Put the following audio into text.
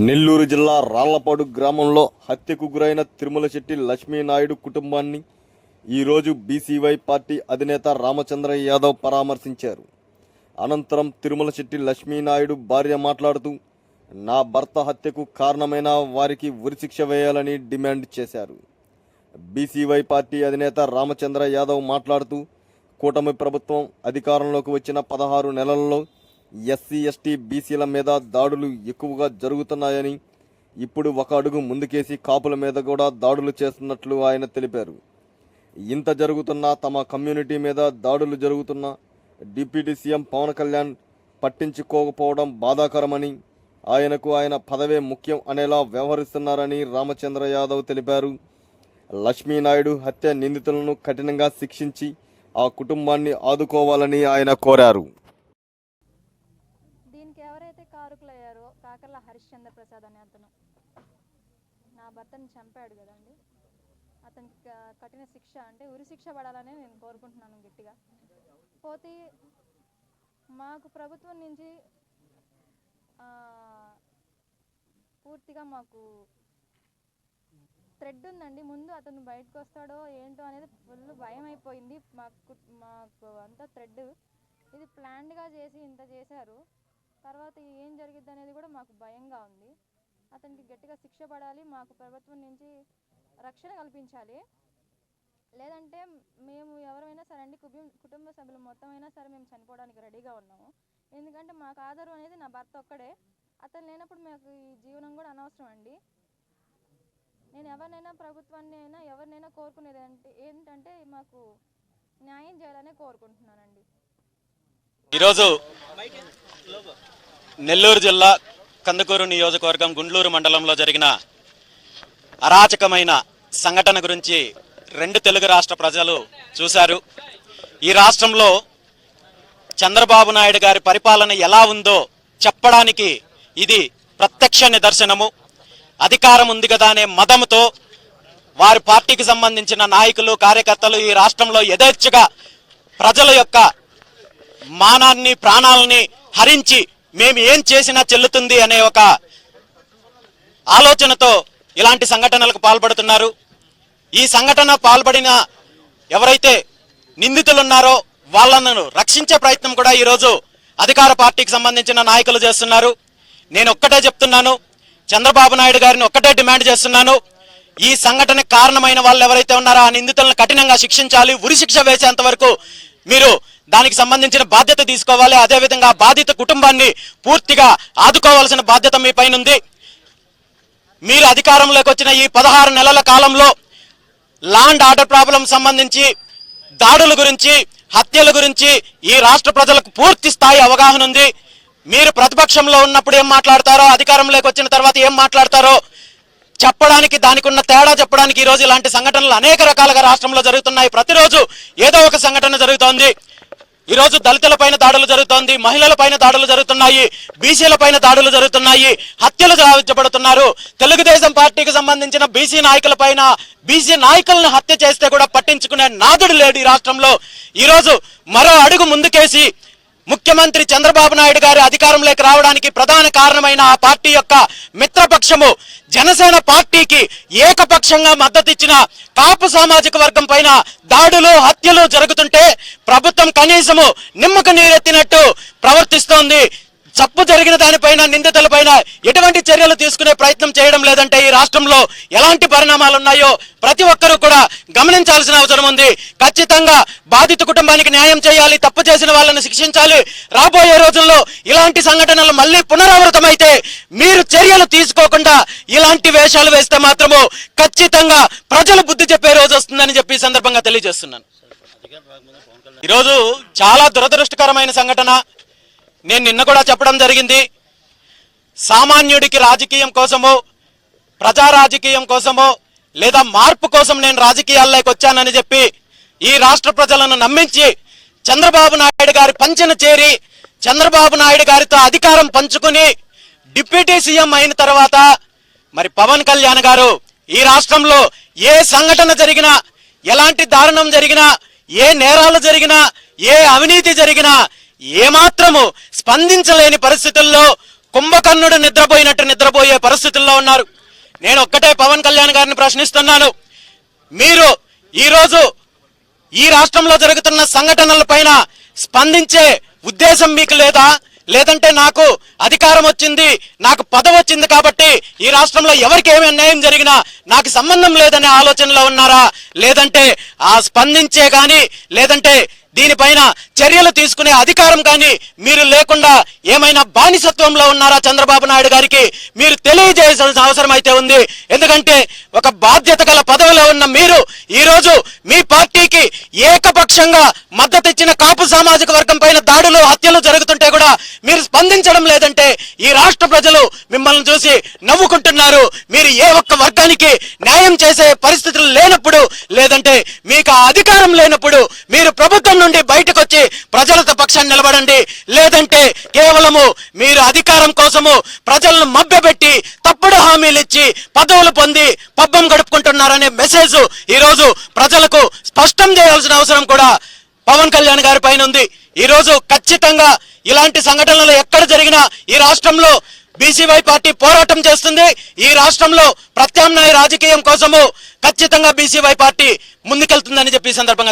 నెల్లూరు జిల్లా రాళ్ళపాడు గ్రామంలో హత్యకు గురైన తిరుమల శెట్టి లక్ష్మీనాయుడు కుటుంబాన్ని ఈరోజు బీసీవై పార్టీ అధినేత రామచంద్ర యాదవ్ పరామర్శించారు. అనంతరం తిరుమల శెట్టి లక్ష్మీనాయుడు భార్య మాట్లాడుతూ నా భర్త హత్యకు కారణమైన వారికి ఉరిశిక్ష వేయాలని డిమాండ్ చేశారు. బీసీవై పార్టీ అధినేత రామచంద్ర యాదవ్ మాట్లాడుతూ కూటమి ప్రభుత్వం అధికారంలోకి వచ్చిన పదహారు నెలల్లో ఎస్సీ ఎస్టీ బీసీల మీద దాడులు ఎక్కువగా జరుగుతున్నాయని ఇప్పుడు ఒక అడుగు ముందుకేసి కాపుల మీద కూడా దాడులు చేస్తున్నట్లు ఆయన తెలిపారు. ఇంత జరుగుతున్నా తమ కమ్యూనిటీ మీద దాడులు జరుగుతున్నా డిప్యూటీ సీఎం పవన్ కళ్యాణ్ పట్టించుకోకపోవడం బాధాకరమని ఆయనకు ఆయన పదవే ముఖ్యం అనేలా వ్యవహరిస్తున్నారని రామచంద్ర యాదవ్ తెలిపారు. లక్ష్మీనాయుడు హత్య నిందితులను కఠినంగా శిక్షించి ఆ కుటుంబాన్ని ఆదుకోవాలని ఆయన కోరారు దీనికి ఎవరైతే కారుకులయ్యారో హరిశ్చంద్ర ప్రసాద్ అనే అతను. నా భర్తని చంపాడు కదండి. అతనికి కఠిన శిక్ష అంటే ఉరి శిక్ష పడాలని నేను కోరుకుంటున్నాను గట్టిగా. పోతే మాకు ప్రభుత్వం నుంచి పూర్తిగా మాకు థ్రెడ్ ఉందండి. ముందు అతను బయటకు వస్తాడో ఏంటో అనేది ఫుల్ భయం అయిపోయింది మాకు మాకు అంతా థ్రెడ్. ఇది ప్లాన్డ్గా చేసి ఇంత చేశారు. తర్వాత ఏం జరిగిద్ది అనేది కూడా మాకు భయంగా ఉంది. అతనికి గట్టిగా శిక్ష పడాలి మాకు ప్రభుత్వం నుంచి రక్షణ కల్పించాలి. లేదంటే మేము ఎవరైనా సరే అండి కుటుంబ కుటుంబ సభ్యులు మొత్తం అయినా సరే మేము చనిపోవడానికి రెడీగా ఉన్నాము. ఎందుకంటే మాకు ఆధారం అనేది నా భర్త ఒక్కడే. అతను లేనప్పుడు మాకు ఈ జీవనం కూడా అనవసరం అండి. నేను ఎవరినైనా ప్రభుత్వాన్ని అయినా ఎవరినైనా కోరుకునేది అంటే ఏంటంటే మాకు న్యాయం చేయాలనే కోరుకుంటున్నానండి. ఈరోజు నెల్లూరు జిల్లా కందుకూరు నియోజకవర్గం గుండ్లూరు మండలంలో జరిగిన అరాచకమైన సంఘటన గురించి రెండు తెలుగు రాష్ట్ర ప్రజలు చూశారు. ఈ రాష్ట్రంలో చంద్రబాబు నాయుడు గారి పరిపాలన ఎలా ఉందో చెప్పడానికి ఇది ప్రత్యక్ష నిదర్శనము. అధికారం ఉంది కదా అనే మదముతో వారి పార్టీకి సంబంధించిన నాయకులు కార్యకర్తలు ఈ రాష్ట్రంలో యథేచ్ఛగా ప్రజల యొక్క మానాన్ని ప్రాణాలని హరించి మేము ఏం చేసినా చెల్లుతుంది అనే ఒక ఆలోచనతో ఇలాంటి సంఘటనలకు పాల్పడుతున్నారు. ఈ సంఘటన పాల్పడిన ఎవరైతే నిందితులున్నారో వాళ్ళను రక్షించే ప్రయత్నం కూడా ఈరోజు అధికార పార్టీకి సంబంధించిన నాయకులు చేస్తున్నారు. నేను ఒక్కటే చెప్తున్నాను చంద్రబాబు నాయుడు గారిని ఒక్కటే డిమాండ్ చేస్తున్నాను. ఈ సంఘటనకు కారణమైన వాళ్ళు ఎవరైతే ఉన్నారో ఆ నిందితులను కఠినంగా శిక్షించాలి ఉరి శిక్ష వేసేంత వరకు మీరు దానికి సంబంధించిన బాధ్యత తీసుకోవాలి. అదేవిధంగా బాధిత కుటుంబాన్ని పూర్తిగా ఆదుకోవాల్సిన బాధ్యత మీ పైన ఉంది మీరు అధికారంలోకి వచ్చిన ఈ పదహారు నెలల కాలంలో ల్యాండ్ ఆర్డర్ ప్రాబ్లం సంబంధించి దాడుల గురించి హత్యల గురించి ఈ రాష్ట్ర ప్రజలకు పూర్తి స్థాయి అవగాహన ఉంది. మీరు ప్రతిపక్షంలో ఉన్నప్పుడు ఏం మాట్లాడతారో అధికారంలోకి వచ్చిన తర్వాత ఏం మాట్లాడతారో చెప్పడానికి దానికి ఉన్న తేడా చెప్పడానికి ఈ రోజు ఇలాంటి సంఘటనలు అనేక రకాలుగా రాష్ట్రంలో జరుగుతున్నాయి. ప్రతిరోజు ఏదో ఒక సంఘటన జరుగుతోంది. ఈరోజు దళితుల పైన దాడులు జరుగుతోంది మహిళల పైన దాడులు జరుగుతున్నాయి బీసీల పైన దాడులు జరుగుతున్నాయి హత్యలు గావించబడుతున్నారు తెలుగుదేశం పార్టీకి సంబంధించిన బీసీ నాయకుల పైన బీసీ నాయకులను హత్య చేస్తే కూడా పట్టించుకునే నాదుడు లేడు ఈ రాష్ట్రంలో. ఈరోజు మరో అడుగు ముందుకేసి ముఖ్యమంత్రి చంద్రబాబు నాయుడు గారి అధికారంలోకి రావడానికి ప్రధాన కారణమైన ఆ పార్టీ యొక్క మిత్రపక్షము జనసేన పార్టీకి ఏకపక్షంగా మద్దతిచ్చిన కాపు సామాజిక వర్గం పైన దాడులు హత్యలు జరుగుతుంటే ప్రభుత్వం కనీసము నిమ్మకు నీరెత్తినట్టు ప్రవర్తిస్తోంది. తప్పు జరిగిన దానిపైన నిందితులపైన ఎటువంటి చర్యలు తీసుకునే ప్రయత్నం చేయడం లేదంటే ఈ రాష్ట్రంలో ఎలాంటి పరిణామాలు ఉన్నాయో ప్రతి ఒక్కరూ కూడా గమనించాల్సిన అవసరం ఉంది. ఖచ్చితంగా బాధిత కుటుంబానికి న్యాయం చేయాలి తప్పు చేసిన వాళ్ళని శిక్షించాలి. రాబోయే రోజుల్లో ఇలాంటి సంఘటనలు మళ్ళీ పునరావృతమైతే మీరు చర్యలు తీసుకోకుండా ఇలాంటి వేషాలు వేస్తే మాత్రము ఖచ్చితంగా ప్రజలు బుద్ధి చెప్పే రోజు వస్తుందని చెప్పి సందర్భంగా తెలియజేస్తున్నాను. ఈరోజు చాలా దురదృష్టకరమైన సంఘటన. నేను నిన్న కూడా చెప్పడం జరిగింది. సామాన్యుడికి రాజకీయం కోసము ప్రజా రాజకీయం కోసము లేదా మార్పు కోసం నేను రాజకీయాల్లోకి వచ్చానని చెప్పి ఈ రాష్ట్ర ప్రజలను నమ్మించి చంద్రబాబు నాయుడు గారి పంచన చేరి చంద్రబాబు నాయుడు గారితో అధికారం పంచుకుని డిప్యూటీ సీఎం అయిన తర్వాత మరి పవన్ కళ్యాణ్ గారు ఈ రాష్ట్రంలో ఏ సంఘటన జరిగినా ఎలాంటి దారుణం జరిగినా ఏ నేరాలు జరిగినా ఏ అవినీతి జరిగినా ఏమాత్రము స్పందించలేని పరిస్థితుల్లో కుంభకర్ణుడు నిద్రపోయినట్టు నిద్రపోయే పరిస్థితుల్లో ఉన్నారు. నేను ఒక్కటే పవన్ కళ్యాణ్ గారిని ప్రశ్నిస్తున్నాను. మీరు ఈరోజు ఈ రాష్ట్రంలో జరుగుతున్న సంఘటనల పైన స్పందించే ఉద్దేశం మీకు లేదా? లేదంటే నాకు అధికారం వచ్చింది నాకు పదవి వచ్చింది కాబట్టి ఈ రాష్ట్రంలో ఎవరికి ఏమి అన్యాయం జరిగినా నాకు సంబంధం లేదనే ఆలోచనలో ఉన్నారా? లేదంటే ఆ స్పందించే కానీ లేదంటే దీనిపైన చర్యలు తీసుకునే అధికారం కానీ మీరు లేకుండా ఏమైనా బానిసత్వంలో ఉన్నారా చంద్రబాబు నాయుడు గారికి మీరు తెలియజేయాల్సిన అవసరం అయితే ఉంది. ఎందుకంటే ఒక బాధ్యత గల పదవిలో ఉన్న మీరు ఈ రోజు మీ పార్టీకి ఏకపక్షంగా మద్దతు ఇచ్చిన కాపు సామాజిక వర్గం పైన దాడులు హత్యలు జరుగుతుంటే కూడా మీరు స్పందించడం లేదంటే ఈ రాష్ట్ర ప్రజలు మిమ్మల్ని చూసి నవ్వుకుంటున్నారు. మీరు ఏ ఒక్క వర్గానికి న్యాయం చేసే పరిస్థితులు లేనప్పుడు లేదంటే మీకు ఆ అధికారం లేనప్పుడు మీరు ప్రభుత్వం నుండి బయటకు వచ్చి ప్రజలతో పక్షాన్ని నిలబడండి. లేదంటే కేవలము మీరు అధికారం కోసము ప్రజలను మభ్యపెట్టి తప్పుడు హామీలు ఇచ్చి పదవులు పొంది పబ్బం గడుపుకుంటున్నారనే మెసేజ్ ఈ రోజు ప్రజలకు స్పష్టం చేయాల్సిన అవసరం కూడా పవన్ కళ్యాణ్ గారి పైన ఉంది. ఈ రోజు ఖచ్చితంగా ఇలాంటి సంఘటనలు ఎక్కడ జరిగినా ఈ రాష్ట్రంలో బీసీవై పార్టీ పోరాటం చేస్తుంది. ఈ రాష్ట్రంలో ప్రత్యామ్నాయ రాజకీయం కోసము ఖచ్చితంగా బీసీవై పార్టీ ముందుకెళ్తుందని చెప్పి సందర్భంగా